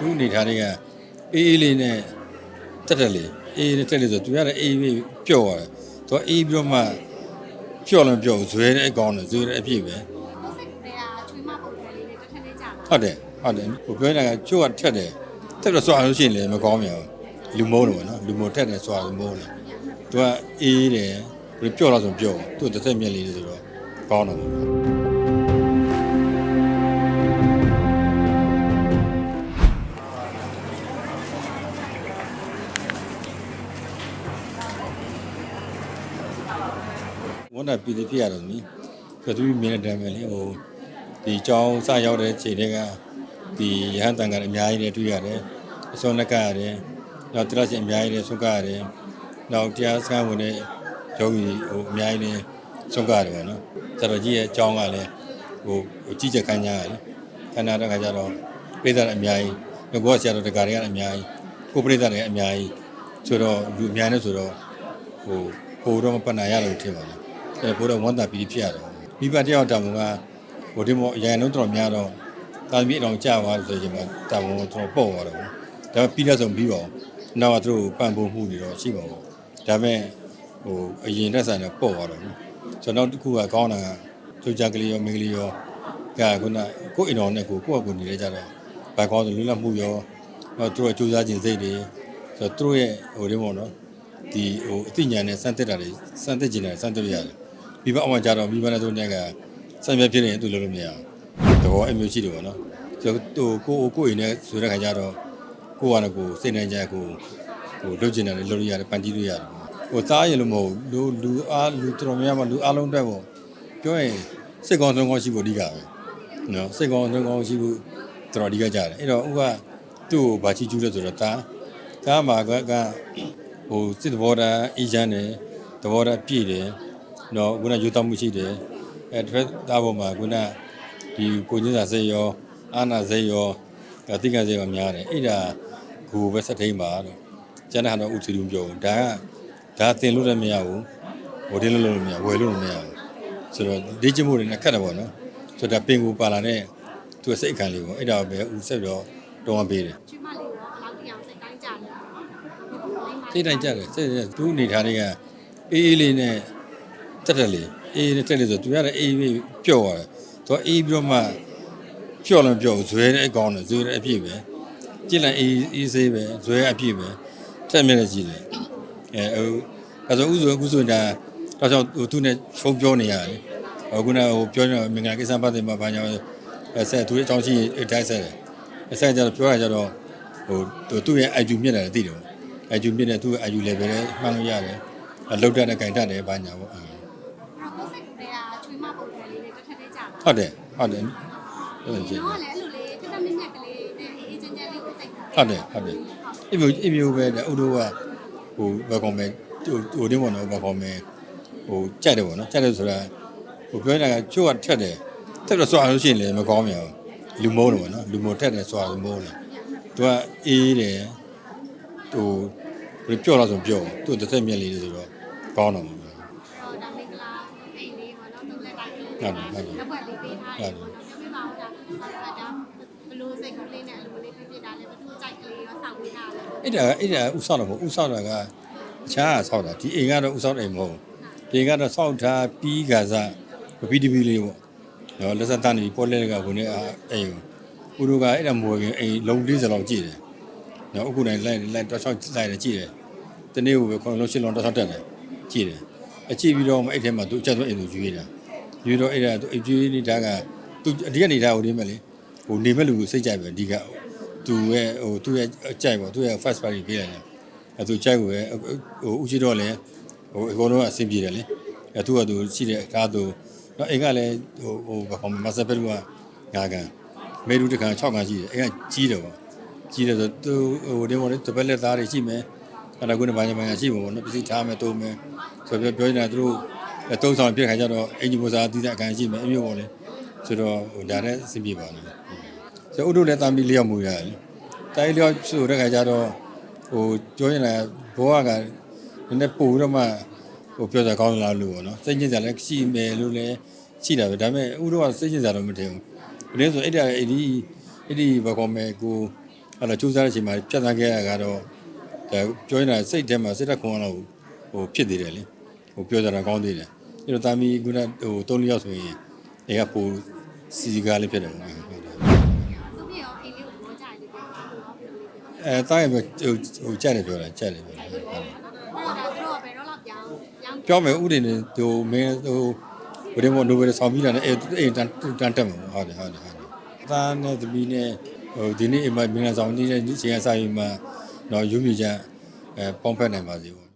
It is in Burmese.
အနေထားတွေကအေးအေးလေးနဲ့တက်တက်လေးအေးအေးနဲ့တက်လေးဆိုသူရတဲ့အေးပြီးပျော့သွားတယ်သူကအေးပြီးတော့မှပျော့လည်းပျော့ဘူးဇွဲတဲ့အကောင်းတယ်ဇွဲတဲ့အပြည့်ပဲကိုစိတ်ကလေးကချွေးမပုံစံလေးနဲ့တစ်ထက်လေးကြာလာဟုတ်တယ်ဟုတ်တယ်ဟိုပြောနေတာကချို့ကထက်တယ်ထက်တော့စွာလို့ရှိရင်လည်းမကောင်းမြန်ဘူးလူမိုးလို့ပေါ့နော်လူမိုးထက်တယ်စွာလူမိုးတယ်သူကအေးတယ်ဘယ်ပျော့တော့ဆိုပျော့သူတစ်သက်မြက်လေးဆိုတော့ကောင်းတယ် ဝန်တာပီတိဖြစ်ရတော့မီပြသူမြင်တဲ့တမ်းပဲလေဟိုဒီကြောင်းစရောက်တဲ့ချိန်တွေကဒီရဟန်းတန်ကအများကြီးနဲ့တွေ့ရတယ်အစုံလက်ကရတယ်နောက်တရားရှင်အများကြီးနဲ့ဆုံးကရတယ်နောက်တရားစခန်းဝင်တဲ့ယောဂီဟိုအများကြီးနဲ့ဆုံးကရတယ်ပေါ့နော်ဆရာတော်ကြီးရဲ့အကြောင်းကလည်းဟိုဟိုကြည်ချက်ခိုင်းကြရတယ်ခန္ဓာတဲ့ခါကျတော့ပိဿာအများကြီးငကောဆရာတော်တကာတွေကအများကြီးကိုပိဿာတွေကအများကြီးဆိုတော့လူအများနဲ့ဆိုတော့ဟိုဟိုတော့မပတ်နိုင်ရလို့ထင်ပါလား အဲဘိုးတော်ဝန်တာပြီးဖြစ်ရတယ်မိဘတယောက်တောင်ကဟိုဒီမောအရင်လုံးတော်များတော့တာသမီအတော်ကြာသွားဆိုရင်မှတာဝန်တော်ပေါ့သွားတော့ဒါပေမဲ့ပြီးတဲ့ဆုံးပြီးပါအောင်နောက်ကသူတို့ပံ့ပိုးမှုတွေတော့ရှိပါဘူးဒါပေမဲ့ဟိုအရင်တက်ဆိုင်တော့ပေါ့သွားတော့နော်ကျွန်တော်တစ်ခုကကောင်းတာကသူကြကလေးရောမိန်းကလေးရောကခုနကိုအိမ်တော်နဲ့ကိုကိုယ့်အကူနေလဲကြတော့ဘာကောင်းဆိုလွတ်လပ်မှုရောတော့သူတို့စူးစမ်းခြင်းစိတ်တွေဆိုတော့သူတို့ရဲ့ဟိုဒီမောနော်ဒီဟိုအသိဉာဏ်နဲ့စမ်းသစ်တာတွေစမ်းသစ်ခြင်းတွေစမ်းသစ်ရရတယ် မိဘအမှကြတော့မိဘနဲ့သူနဲ့ကစံပြဖြစ်နေသူလုပ်လို့မရဘူးတဘောအမျိုးရှိတယ်ပေါ့နော်ဆိုတော့ကိုကိုအိမ်နဲ့ဆိုတဲ့ခါကျတော့ကိုကလည်းကိုစိတ်နိုင်ကြကိုဟိုလုပ်ကျင်တယ်လုပ်လို့ရတယ်ပန်တီးလို့ရတယ်ဟိုသားရင်လို့မဟုတ်လူလူအားလူတော်များများလူအားလုံးတက်ပေါ့ပြောရင်စိတ်ကောင်းဆုံးကောင်းရှိဖို့အဓိကပဲနော်စိတ်ကောင်းဆုံးကောင်းရှိဖို့တော်တော်အဓိကကြတယ်အဲ့တော့ဥကသူ့ကိုဘာချီကျူးလဲဆိုတော့သားသားမှာကကဟိုစစ်တဘောတာအေးချမ်းတယ်တဘောတာပြည့်တယ် တော့ခုနယူတောက်မှုရှိတယ်အဲတစ်ဖက်သားပေါ်မှာခုနဒီကိုချင်းစာစိတ်ရောအာနာစိတ်ရောအတိကစိတ်ရောများတယ်အဲ့ဒါကိုပဲစက်ထိန်ပါတော့ကျန်တဲ့ဟာတော့ဥတီလူပြောဘူးဒါကဒါတင်လို့လည်းမရဘူးဟိုတင်းလို့လည်းမရဝယ်လို့လည်းမရဘူးဆိုတော့ဒီကျမှုတွေနဲ့ခက်တယ်ပေါ့နော်ဆိုတော့ပင်ကိုပါလာတဲ့သူစိတ်ခံလေးပေါ့အဲ့ဒါပဲဥဆက်ပြီးတော့တောင်းပေးတယ်ချွေးမလေးရောဘယ်လောက်တရားစိတ်တိုင်းကြာလာစိတ်တိုင်းကြတယ်စိတ်တိုင်းသူ့အနေထားတွေကအေးအေးလေးနဲ့ တက်တက်လေးအေးနဲ့တက်လေးဆိုသူရတဲ့အေးပြီးပျော့သွားတယ်သူကအေးပြီးတော့မှပျော့လည်းပျော့ဘူးဇွဲတဲ့အကောင်းတယ်ဇွဲတဲ့အပြည့်ပဲကြည့်လိုက်အေးအေးဆေးပဲဇွဲအပြည့်ပဲတက်မြက်နဲ့ကြည့်တယ်အဲဟိုအဲဆိုဥဆိုအခုဆိုဒါတော့ကြောင့်ဟိုသူနဲ့ဖုန်းပြောနေရတယ်ဟိုခုနဟိုပြောနေမင်္ဂလာကိစ္စပတ်တယ်မှာဘာညာအဲဆက်သူရဲ့အကြောင်းရှိတိုက်ဆက်တယ်အဆက်ကြတော့ပြောရကြတော့ဟိုသူ့ရဲ့ IQ မြင့်တယ်သိတယ်ပေါ့ IQ မြင့်တဲ့သူ့ IQ level လည်းမှန်းလို့ရတယ်အလောက်တတ်တဲ့ဂိုင်တတ်တယ်ဘာညာပေါ့အဲ အဲ့တော့ကိုစိတ်ကလေးကချွေးမပုံစံလေးနဲ့တစ်ထက်လေးကြာလာ ဟုတ်တယ်ဟုတ်တယ်ဟုတ်တယ်ဒီတော့လည်းအဲ့လိုလေးတက်တက်မြက်မြက်ကလေးနဲ့အေးချမ်းချမ်းလေးကိုစိတ်ဟုတ်တယ်ဟုတ်တယ်အမျိုးအမျိုးပဲတဲ့အုတ်တို့ကဟိုဘယ်ကောင်မဲဟိုဟိုတင်းပေါ့နော်ဘယ်ကောင်မဲဟိုကြိုက်တယ်ပေါ့နော်ကြိုက်တယ်ဆိုတာဟိုပြောနေတာကချို့ကထက်တယ်ထက်တော့စွာလို့ရှိရင်လည်းမကောင်းမြန်ဘူးလူမိုးတယ်ပေါ့နော်လူမိုးထက်တယ်စွာလူမိုးတယ်သူကအေးတယ်ဟိုဘယ်ပြောတော့ဆိုပြောသူတစ်သက်မြက်လေးဆိုတော့ကောင်းတော့မှာတော့ဒါမင်္ဂလာ ဟုတ်တယ်ဟုတ်တယ်လက်ွက်လေးပေးထားတယ်ပေါ့နော်ပြောပြပါဦးဒါဒါဘလို့စိတ်ကလေးနဲ့အလိုလေးပြပြတာလဲဘသူကြိုက်ကလေးရောစောင့်ပေးတာလဲအဲ့ဒါအဲ့ဒါဥဆောင်တော့မဟုတ်ဥဆောင်တာကအခြားကဆောက်တာဒီအိမ်ကတော့ဥဆောင်အိမ်မဟုတ်ဘူးဒီအိမ်ကတော့ဆောက်ထားပြီးကစားပီတီပီလေးပေါ့နော်လက်ဆက်တန်းနေပေါ်လက်ကဝင်နေအိမ်ကိုဥတို့ကအဲ့ဒါမွေခင်အိမ်လုံး40လောက်ကြည့်တယ်နော်အခုတိုင်းလိုက်လိုက်တော့ဆောက်လိုက်တယ်ကြည့်တယ်တနေ့ကိုပဲခွန်လုံးရှင်းလုံးတော့ဆောက်တက်တယ်ကြည့်တယ် အကြည့်ပြီးတော့အဲ့ထဲမှာသူအချက်သွင်းအိမ်ကိုယူရတာယူတော့အဲ့ဒါသူအကျွေးနေတာကသူအဒီကနေထားဟိုဒီမဲ့လေဟိုနေမဲ့လူကိုစိတ်ကြိုက်ပဲအဓိကသူရဲ့ဟိုသူ့ရဲ့အကြိုက်ပေါ့သူ့ရဲ့ first party ပေးလိုက်တယ်အဲသူကြိုက်ကိုပဲဟိုဥရှိတော့လည်းဟိုအကုန်လုံးအဆင်ပြေတယ်လေအဲသူကသူရှိတဲ့အခါသူတော့အိမ်ကလည်းဟိုဟိုဘာခေါ်မမဆဖက်လူကငါကန်မေလူတစ်ခါ6ကန်ရှိတယ်အိမ်ကကြီးတယ်ပေါ့ကြီးတယ်ဆိုသူဟိုဒီမော်လေးတပတ်လက်သားတွေရှိမယ် အဲ့ဒါကုန်းဘာညာဘာညာရှိမှာပေါ့နော်ပစ္စည်းထားမယ်တုံးမယ်ဆိုပြောပြောနေတာသူတို့အဲတုံးဆောင်ပြည့်ခါကျတော့အင်ဂျီဘောစာတီးတဲ့အကန်ရှိမယ်အမျိုးပေါ့လေဆိုတော့ဟိုဒါလည်းအဆင်ပြေပါလားဆိုဥတို့လည်းတာမီလျောက်မှုရတယ်တိုင်းလျောက်ဆိုတဲ့ခါကျတော့ဟိုပြောရင်လည်းဘောကကနည်းနည်းပို့ပြီးတော့မှဟိုပြောတာကောင်းလားလို့ပေါ့နော်စိတ်ညစ်စရာလည်းရှိမယ်လို့လည်းရှိတာပဲဒါပေမဲ့ဥတို့ကစိတ်ညစ်စရာတော့မထင်ဘူးဘယ်လဲဆိုအဲ့ဒါအဲ့ဒီအဲ့ဒီဘာကောမဲကိုအဲ့တော့စူးစမ်းတဲ့အချိန်မှာပြတ်သားခဲ့ရတာကတော့ ဒါပြောနေတာစိတ်ထဲမှာစိတ်ဓာတ်ခွန်အောင်ဟိုဖြစ်သေးတယ်လေဟိုပြောကြတာကောင်းသေးတယ်အဲ့တော့တာမီခုနဟို၃လယောက်ဆိုရင်အေကပိုစီစီကားလေးဖြစ်တယ်ပေါ့ဟုတ်တယ်သူပြရောအိမ်လေးကိုဘောကြတယ်ပြောတာလို့ဘယ်လိုလဲအဲတားရင်ဟိုဟိုကြက်တယ်ပြောတာကြက်တယ်ပြောတာဟုတ်ဟောတာသူတို့ကဘယ်တော့လောက်ပြောင်းပြောင်းပြောမယ်ဥဒေနေဟိုမင်းဟိုဘယ်လိုမို့နိုဘယ်ဆောင်ပြီးတာနဲ့အဲအိမ်တန်တန်တက်မှာဟုတ်တယ်ဟုတ်တယ်ဟုတ်တယ်သားနဲ့သမီးနဲ့ဟိုဒီနေ့အိမ်မှာမင်းဆောင်နေတဲ့ချိန်ကစားရင်မှတော့ယူမြ ချအဲပေါင်းဖက်နိုင်ပါစေပေါ့